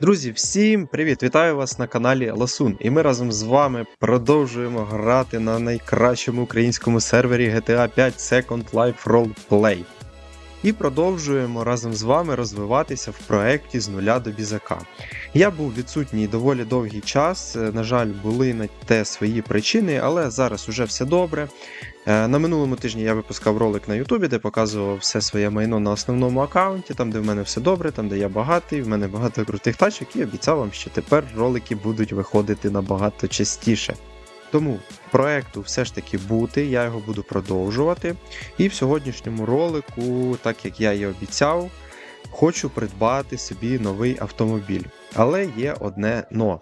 Друзі, всім привіт! Вітаю вас на каналі Ласун. І ми разом з вами продовжуємо грати на найкращому українському сервері GTA 5 Second Life Roleplay. І продовжуємо разом з вами розвиватися в проєкті з нуля до бізака. Я був відсутній доволі довгий час. е, На жаль, були на те свої причини, але зараз уже все добре. Е, На минулому тижні я випускав ролик на Ютубі, де показував все своє майно на основному аккаунті, там де в мене все добре, там де я багатий, в мене багато крутих тачок, і обіцяв вам, що тепер ролики будуть виходити набагато частіше. Тому проекту все ж таки бути, я його буду продовжувати. І в сьогоднішньому ролику, так як я і обіцяв, хочу придбати собі новий автомобіль. Але є одне но.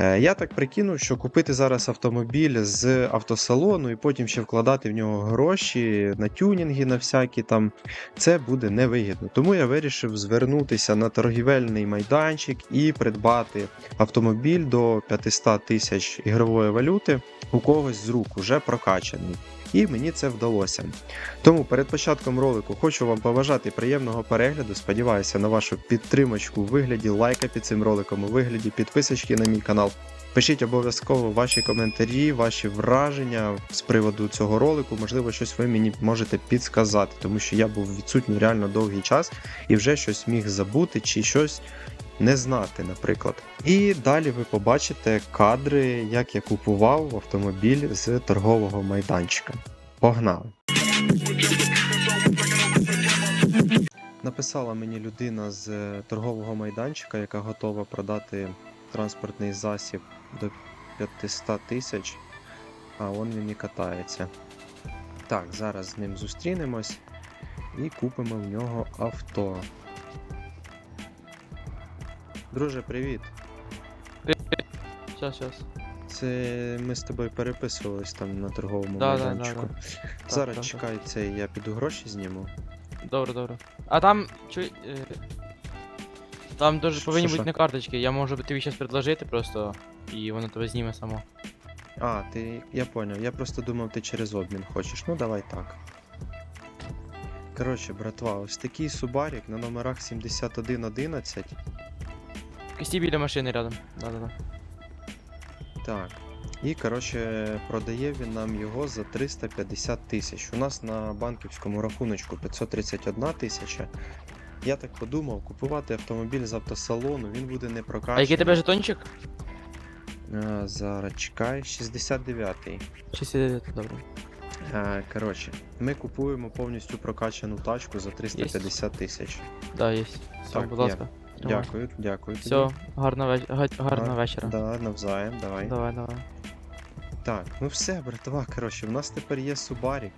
Е, Я так прикинув, що купити зараз автомобіль з автосалону і потім ще вкладати в нього гроші на тюнінги, на всякі там, це буде невигідно. Тому я вирішив звернутися на торгівельний майданчик і придбати автомобіль до 500 тисяч ігрової валюти у когось з рук, уже прокачаний. І мені це вдалося. Тому перед початком ролику хочу вам побажати приємного перегляду. Сподіваюся на вашу підтримочку у вигляді лайка під цим роликом, у вигляді підписочки на мій канал. Пишіть обов'язково ваші коментарі, ваші враження з приводу цього ролику. Можливо, щось ви мені можете підсказати, тому що я був відсутній реально довгий час і вже щось міг забути чи щось не знати, наприклад. І далі ви побачите кадри, як я купував автомобіль з торгового майданчика. Погнали! Написала мені людина з торгового майданчика, яка готова продати транспортний засіб до 500 тисяч, а он він і катається. Так, зараз з ним зустрінемось і купимо в нього авто. Друже, привіт! Щас, щас. Це ми з тобою переписувались там на торговому Да, да, да, майданчику. да. Зараз так, чекай це, я піду гроші зніму. Добре, добре. А там. Чу... Там дуже повинні бути не карточки. Я можу тобі щас предложити просто, і воно тебе зніме само. А, ти. Я поняв. Я просто думав, ти через обмін хочеш. Ну давай так. Коротше, братва, ось такий субарік на номерах 7111. Кості біля машини рядом. Да-да-да. Так. І, коротше, продає він нам його за 350 тисяч. У нас на банківському рахуночку 531 тисяча. Я так подумав, купувати автомобіль з автосалону, він буде не прокачаний. А який тебе жетончик? А, зараз чекай, 69-й. 69, добре. А, коротше, ми купуємо повністю прокачану тачку за 350 тисяч. Да, є. Все, Так, будь є. ласка. Тримай. Дякую, дякую. тобі. Все, гарного, веч... га- гарного Гар- вечора. Да, навзаєм, давай. Давай, давай. Так, ну все, братва, коротше, в нас тепер є Субарік.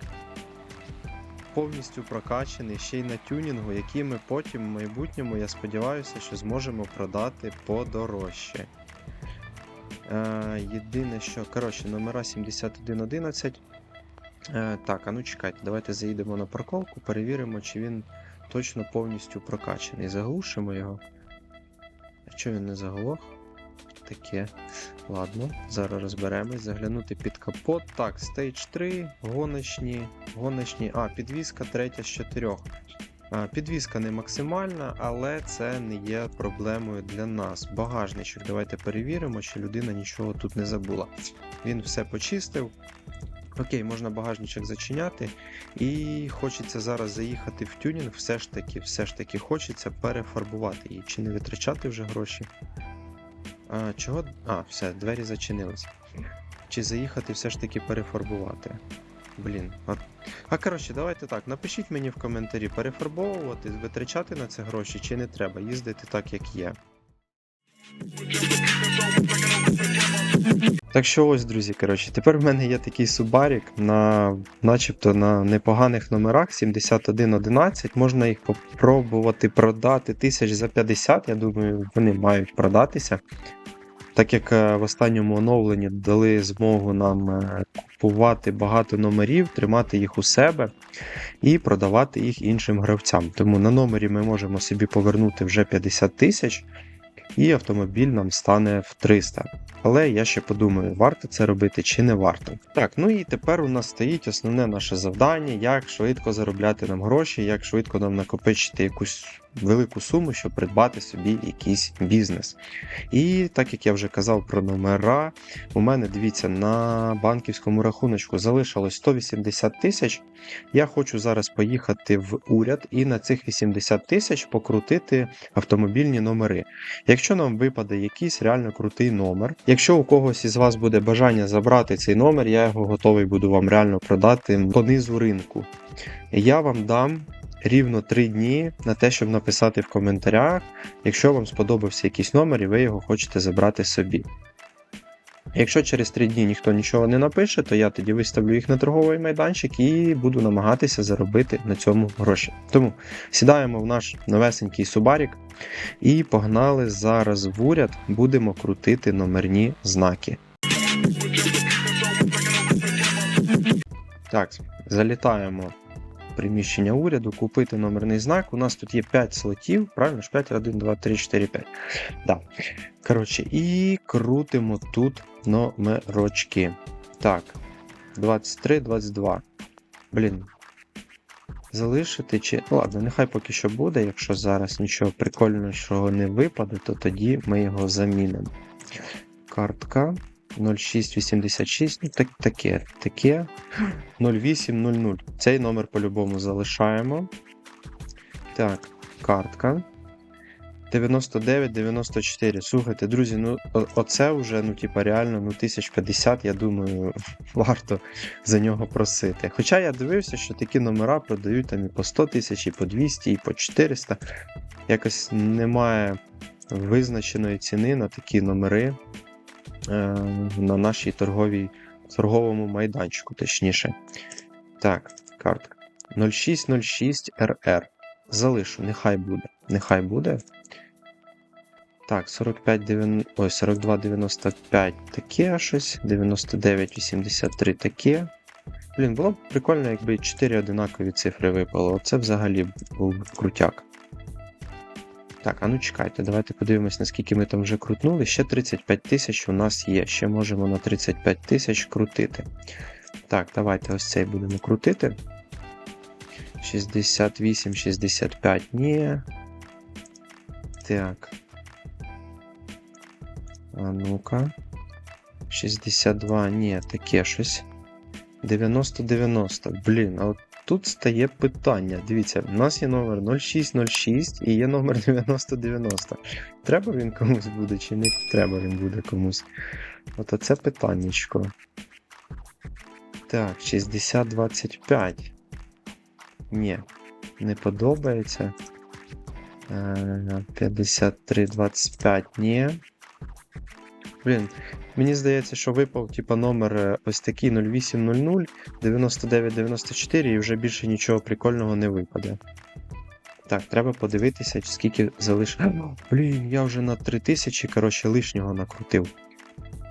Повністю прокачаний, ще й на тюнінгу, який ми потім в майбутньому, я сподіваюся, що зможемо продати подорожче. Е, єдине, що, коротше, номера 7111. Е, так, а ну чекайте, давайте заїдемо на парковку, перевіримо, чи він точно повністю прокачаний. Заглушимо його. А чого він не заглох? Таке. Ладно, зараз розберемось. Заглянути під капот. Так, стейдж 3, гоночні, гоночні. А, підвізка третя з чотирьох. Підвізка не максимальна, але це не є проблемою для нас. Багажничок, давайте перевіримо, чи людина нічого тут не забула. Він все почистив. Окей, можна багажничок зачиняти. І хочеться зараз заїхати в тюнінг. Все ж таки, все ж таки хочеться перефарбувати її. Чи не витрачати вже гроші? А, чого? А, все, двері зачинились. Чи заїхати все ж таки перефарбувати? Блін. А, а коротше, давайте так. Напишіть мені в коментарі, перефарбовувати, витрачати на це гроші, чи не треба їздити так, як є. Так що ось, друзі, коротше, тепер в мене є такий субарік на начебто на непоганих номерах 7111. Можна їх попробувати продати тисяч за 50. Я думаю, вони мають продатися. Так як е, в останньому оновленні дали змогу нам е, купувати багато номерів, тримати їх у себе і продавати їх іншим гравцям. Тому на номері ми можемо собі повернути вже 50 тисяч, і автомобіль нам стане в 300. Але я ще подумаю, варто це робити чи не варто. Так, ну і тепер у нас стоїть основне наше завдання, як швидко заробляти нам гроші, як швидко нам накопичити якусь велику суму, щоб придбати собі якийсь бізнес. І так як я вже казав про номера, у мене дивіться на банківському рахуночку залишилось 180 тисяч. Я хочу зараз поїхати в уряд і на цих 80 тисяч покрутити автомобільні номери. Якщо нам випаде якийсь реально крутий номер, якщо у когось із вас буде бажання забрати цей номер, я його готовий буду вам реально продати по низу ринку. Я вам дам рівно 3 дні на те, щоб написати в коментарях, якщо вам сподобався якийсь номер і ви його хочете забрати собі. Якщо через 3 дні ніхто нічого не напише, то я тоді виставлю їх на торговий майданчик і буду намагатися заробити на цьому гроші. Тому сідаємо в наш новесенький Субарік і погнали зараз в уряд, будемо крутити номерні знаки. Так, залітаємо приміщення уряду, купити номерний знак. У нас тут є 5 слотів, правильно ж 5, 1, 2, 3, 4, 5. Да. Коротше, і крутимо тут номерочки. Так, 23, 22. Блін. Залишити чи. Ну, ладно, нехай поки що буде. Якщо зараз нічого прикольного не випаде, то тоді ми його замінимо. Картка 0686, ну так, таке, таке. 0800. Цей номер по-любому залишаємо. Так, картка. 99-94. Слухайте, друзі, ну оце вже, ну, типа, реально, ну, 1050, я думаю, варто за нього просити. Хоча я дивився, що такі номера продають там і по 100 тисяч, і по 200, і по 400. Якось немає визначеної ціни на такі номери на нашій торговій, торговому майданчику, точніше. Так, картка. 0606 RR. Залишу, нехай буде. Нехай буде. Так, 45, 9, ой, 42, 95 таке щось, 99, 83 таке. Блін, було б прикольно, якби 4 одинакові цифри випало. Оце взагалі був крутяк. Так, а ну чекайте, давайте подивимось, наскільки ми там вже крутнули. Ще 35 тисяч у нас є. Ще можемо на 35 тисяч крутити. Так, давайте ось цей будемо крутити. 68, 65, ні. Так. А ну-ка. 62, ні, таке щось. 90-90. Блін, а от тут стає питання. Дивіться, в нас є номер 0606 і є номер 9090. Треба він комусь буде, чи не треба він буде комусь? От оце питаннячко. Так, 6025. Ні, не подобається. Е, 5325, ні. Блін, мені здається, що випав типа номер е, ось такий 0800 9994 і вже більше нічого прикольного не випаде. Так, треба подивитися, скільки залишилось. Блін, я вже на 3000, коротше, лишнього накрутив.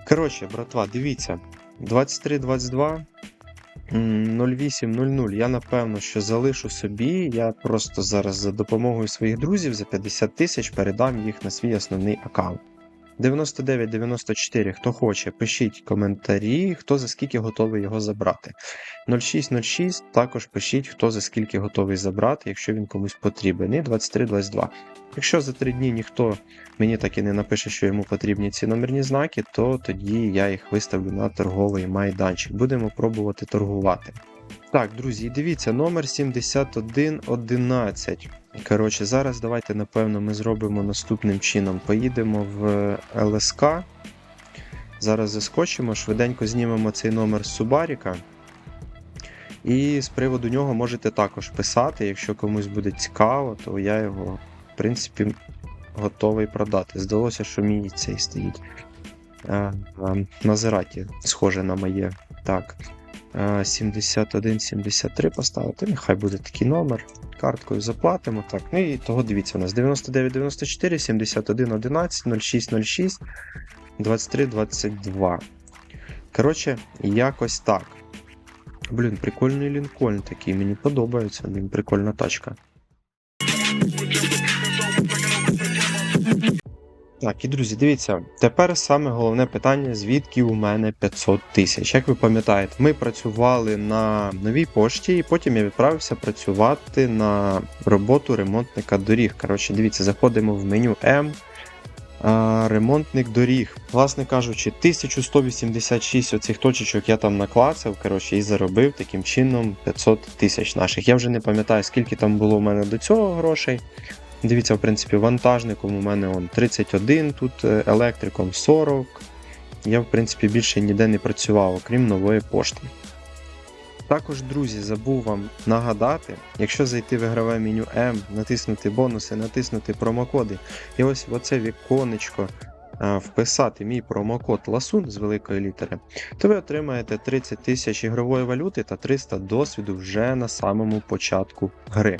Коротше, братва, дивіться. 2322 0800. Я напевно, що залишу собі. Я просто зараз за допомогою своїх друзів за 50 тисяч передам їх на свій основний аккаунт. 9994, хто хоче, пишіть коментарі, хто за скільки готовий його забрати. 0606 також пишіть, хто за скільки готовий забрати, якщо він комусь потрібен. І 2322. Якщо за 3 дні ніхто мені так і не напише, що йому потрібні ці номерні знаки, то тоді я їх виставлю на торговий майданчик. Будемо пробувати торгувати. Так, друзі, дивіться, номер 7111. Коротше, зараз давайте, напевно, ми зробимо наступним чином. Поїдемо в ЛСК. Зараз заскочимо, швиденько знімемо цей номер з Субаріка. І з приводу нього можете також писати. Якщо комусь буде цікаво, то я його, в принципі, готовий продати. Здалося, що мій цей стоїть. Е, е, Мазераті, схоже на моє. Так. Е, 71-73 поставити. Нехай буде такий номер. Карткою заплатимо. Так. Ну і того дивіться, у нас 9994, 7111, 0606, 2322. Коротше, якось так. Блін, прикольний лінкольн такий, мені подобається, блін, прикольна тачка. Так, і друзі, дивіться, тепер саме головне питання, звідки у мене 500 тисяч. Як ви пам'ятаєте, ми працювали на новій пошті, і потім я відправився працювати на роботу ремонтника доріг. Коротше, дивіться, заходимо в меню М. Ремонтник доріг. Власне кажучи, 1186 оцих точечок я там наклацав, коротше, і заробив таким чином 500 тисяч наших. Я вже не пам'ятаю, скільки там було в мене до цього грошей. Дивіться, в принципі, вантажником у мене он 31, тут е, електриком 40. Я, в принципі, більше ніде не працював, окрім нової пошти. Також, друзі, забув вам нагадати, якщо зайти в ігрове меню М, натиснути бонуси, натиснути промокоди, і ось в оце віконечко е, вписати мій промокод LASUN з великої літери, то ви отримаєте 30 тисяч ігрової валюти та 300 досвіду вже на самому початку гри.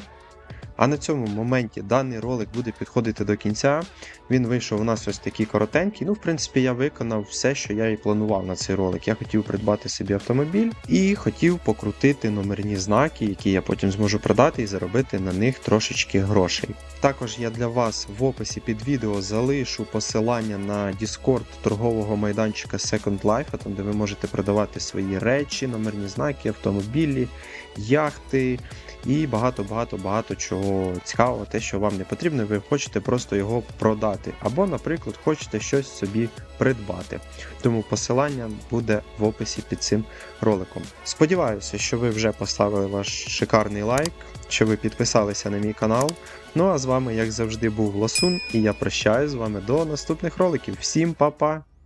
А на цьому моменті даний ролик буде підходити до кінця. Він вийшов у нас ось такий коротенький. Ну, в принципі, я виконав все, що я і планував на цей ролик. Я хотів придбати собі автомобіль і хотів покрутити номерні знаки, які я потім зможу продати і заробити на них трошечки грошей. Також я для вас в описі під відео залишу посилання на Discord торгового майданчика Second Life, там де ви можете продавати свої речі, номерні знаки, автомобілі, яхти і багато-багато багато чого цікавого, те, що вам не потрібно, ви хочете просто його продати. Або, наприклад, хочете щось собі придбати. Тому посилання буде в описі під цим роликом. Сподіваюся, що ви вже поставили ваш шикарний лайк, що ви підписалися на мій канал. Ну а з вами, як завжди, був Ласун, і я прощаюсь з вами до наступних роликів. Всім па-па!